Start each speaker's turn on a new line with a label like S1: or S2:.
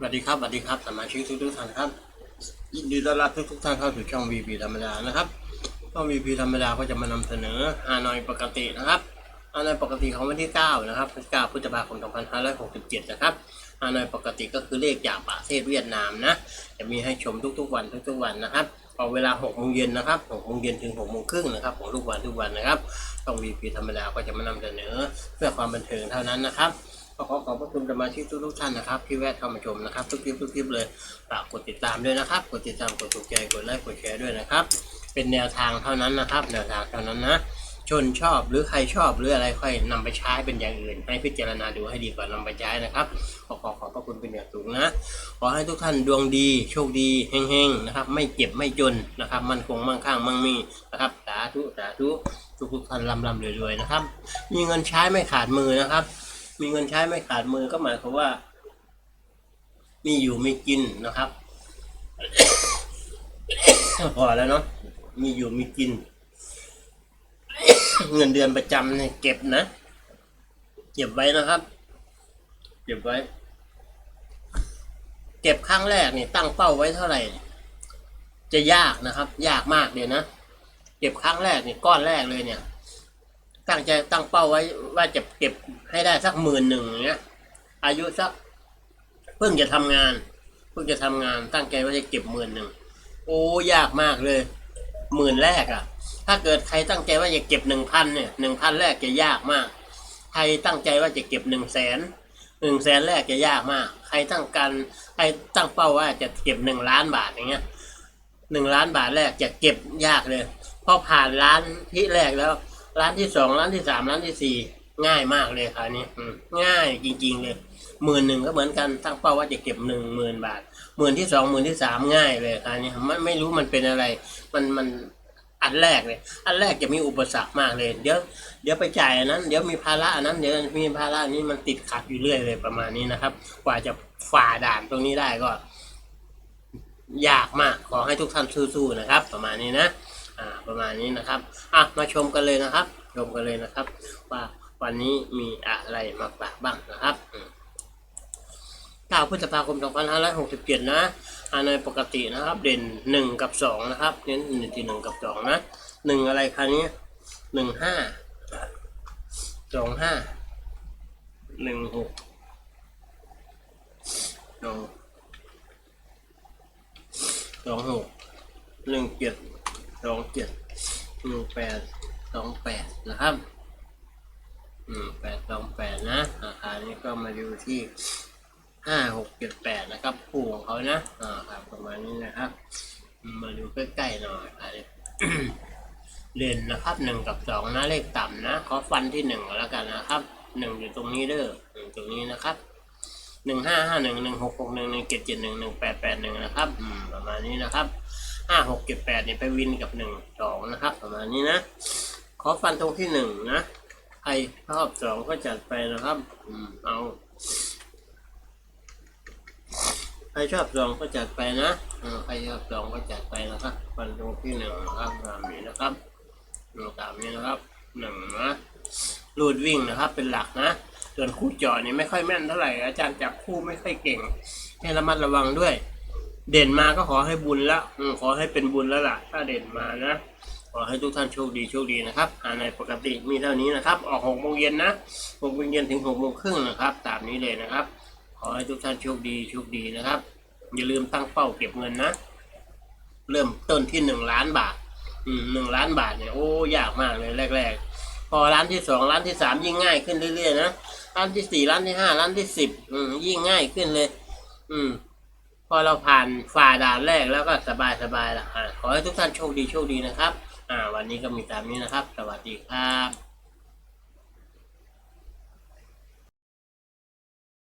S1: สวัสดีครับสวัสดีครับสมาชิกทุกทุกท่านครับยินดีต้อนรับทุกทุกท่านเข้าสู่ช่อง VP ธรรมดานะครับช่อง VP ธรรมดาก็จะมานำเสนอฮานอยปกตินะครับฮานอยปกติของวันที่9นะครับ9พฤษภาคม2567นะครับฮานอยปกติก็คือเลขจากประเทศเวียดนามนะจะมีให้ชมทุกๆวันทุกๆวันนะครับเอาเวลา6โมงเย็นนะครับ6โมงเย็นถึง6โมงครึ่งนะครับของทุกวันทุกวันนะครับช่อง VP ธรรมดาก็จะมานำเสนอเพื่อความบันเทิงเท่านั้นนะครับ ก็ขอขอบพระคุณสมาชิกทุกๆท่านนะครับที่แวะเข้ามาชมนะครับ ทุกคลิปทุกคลิปเลยฝากกดติดตามด้วยนะครับ กดติดตามกดถูกใจกดไลค์กดแชร์ด้วยนะครับ เป็นแนวทางเท่านั้นนะครับ แนวทางเท่านั้นนะชนชอบหรือใครชอบหรืออะไรค่อยนำไปใช้เป็นอย่างอื่นให้พิจารณาดูให้ดีก่อนนำไปใช้นะครับ ขอขอขอบพระคุณเป็นอย่างสูงนะ ขอให้ทุกท่านดวงดีโชคดีเฮงๆนะครับ ไม่เจ็บไม่จนนะครับ มั่นคงมั่งคั่งมั่งมีนะครับสาธุสาธุทุกทุกท่านร่ำร่ำรวยๆนะครับ มีเงินใช้ไม่ขาดมือนะครับ มีเงินใช้ไม่ขาดมือก็หมายความว่า มีอยู่มีกินนะครับ พอแล้วเนาะมีอยู่มีกิน เงินเดือนประจำเนี่ยเก็บนะ เก็บไว้นะครับ เก็บไว้ เก็บครั้งแรกเนี่ยตั้งเป้าไว้เท่าไหร่ จะยากนะครับ ยากมากเลยนะเก็บครั้งแรกเนี่ยก้อนแรกเลยเนี่ย ตั้งใจตั้งเป้าไว้ว่าจะเก็บ ให้ได้สักหมื่นหนึ่งอย่างเงี้ย อายุสักเพิ่งจะทำงาน เพิ่งจะทำงานตั้งใจว่าจะเก็บหมื่นหนึ่งโอ้ยากมากเลยหมื่นแรกอะ่ะ ถ้าเกิดใครตั้งใจว่าจะเก็บหนึ่งพันเนี่ยหนึ่งพันแรกจะยากมาก ใครตั้งใจว่าจะเก็บหนึ่งแสนหนึ่งแสนแรกจะยากมาก ใครตั้งการใครตั้งเป้าว่าจะเก็บหนึ่งล้านบาทอย่างเงี้ยหนึ่งล้านบาทแรกจะเก็บยากเลยพอผ่านล้านที่แรกแล้วร้านที่สองร้านที่สามร้านที่สี่ ง่ายมากเลยคราวนี้ง่ายจริง ๆ เลยหมื่นหนึ่งก็เหมือนกันตั้งเป้าว่าจะเก็บหนึ่งหมื่นบาทหมื่นที่สองหมื่นที่สามง่ายเลยคราวนี้ไม่ไม่รู้มันเป็นอะไร มันมันอันแรกเลยอันแรกจะมีอุปสรรคมากเลย เดี๋ยวเดี๋ยวไปจ่ายอันนั้น เดี๋ยวมีภาระอันนั้น เดี๋ยวมีภาระอันนี้มันติดขัดอยู่เรื่อยเลยประมาณนี้นะครับ กว่าจะฝ่าด่านตรงนี้ได้ก็ ยากมากขอให้ทุกท่านสู้ๆนะครับ ประมาณนี้นะ อ่า ประมาณนี้นะครับ อะมาชมกันเลยนะครับ ชมกันเลยนะครับ ว่า วันนี้มีอะไรมาฝากบ้างนะครับอืม9พฤษภาคม 2567 นะอ่าในปกตินะครับ เด่น 1 กับ 2 นะครับ เน้น1ที่ 1 กับ 2 นะ 1 อะไรคะนี้ 1 5 2 5 1 6 2สองหกหนึ่งเจ็ดสองเจ็ดหนึ่งแปดสองแปดนะครับ อืมแปดสองแปดนะราคานี้ก็มาดูที่ห้าหกเจ็ดแปดนะครับคู่ของเขานะอ่าครับประมาณนี้นะครับ มาดูใกล้ๆหน่อยอันนี้เด่นนะครับหนึ่งกับสองนะเลขต่ำนะขอฟันที่หนึ่งแล้วกันนะครับหนึ่งอยู่ตรงนี้เด้อหนึ่งตรงนี้นะครับหนึ่งห้าห้าหนึ่งหนึ่งหกหกหนึ่งหนึ่งเจ็ดเจ็ดหนึ่งหนึ่งแปดแปดหนึ่งนะครับอืมประมาณนี้นะครับห้าหกเจ็ดแปดเนี่ยไปวินกับหนึ่งสองนะครับ ประมาณนี้นะ ขอฟันตรงที่หนึ่งนะ ใครชอบสองก็จัดไปนะครับ อืมเอาใครชอบสองก็จัดไปนะอืมใครชอบสองก็จัดไปนะครับฟันตรงที่หนึ่งนะครับตามนี้นะครับอืมตามนี้นะครับหนึ่งนะรูดวิ่งนะครับ เป็นหลักนะส่วนคู่เจาะนี่ไม่ค่อยแม่นเท่าไหร่อาจารย์จับคู่ไม่ค่อยเก่ง ให้ระมัดระวังด้วย เด่นมาก็ขอให้บุญละอืมขอให้เป็นบุญแล้วล่ะ ถ้าเด่นมานะ ขอให้ทุกท่านโชคดีโชคดีนะครับอ่าในปกติมีเท่านี้นะครับ ออกหกโมงเย็นนะหกโมงเย็นถึงหกโมงครึ่งนะครับ ตามนี้เลยนะครับ ขอให้ทุกท่านโชคดีโชคดีนะครับ อย่าลืมตั้งเป้าเก็บเงินนะ เริ่มต้นที่หนึ่งล้านบาทอืมหนึ่งล้านบาทเนี่ยโอ้ยากมากเลยแรก ๆ พอร้านที่สองร้านที่สามยิ่งง่ายขึ้นเรื่อยๆนะร้านที่สี่ร้านที่ห้าร้านที่สิบอืมยิ่งง่ายขึ้นเลย อืมพอเราผ่านฝ่าด่านแรกแล้วก็สบายสบายๆละอ่าขอให้ทุกท่านโชคดีโชคดีนะครับ อ่าวันนี้ก็มีตามนี้นะครับ สวัสดีครับ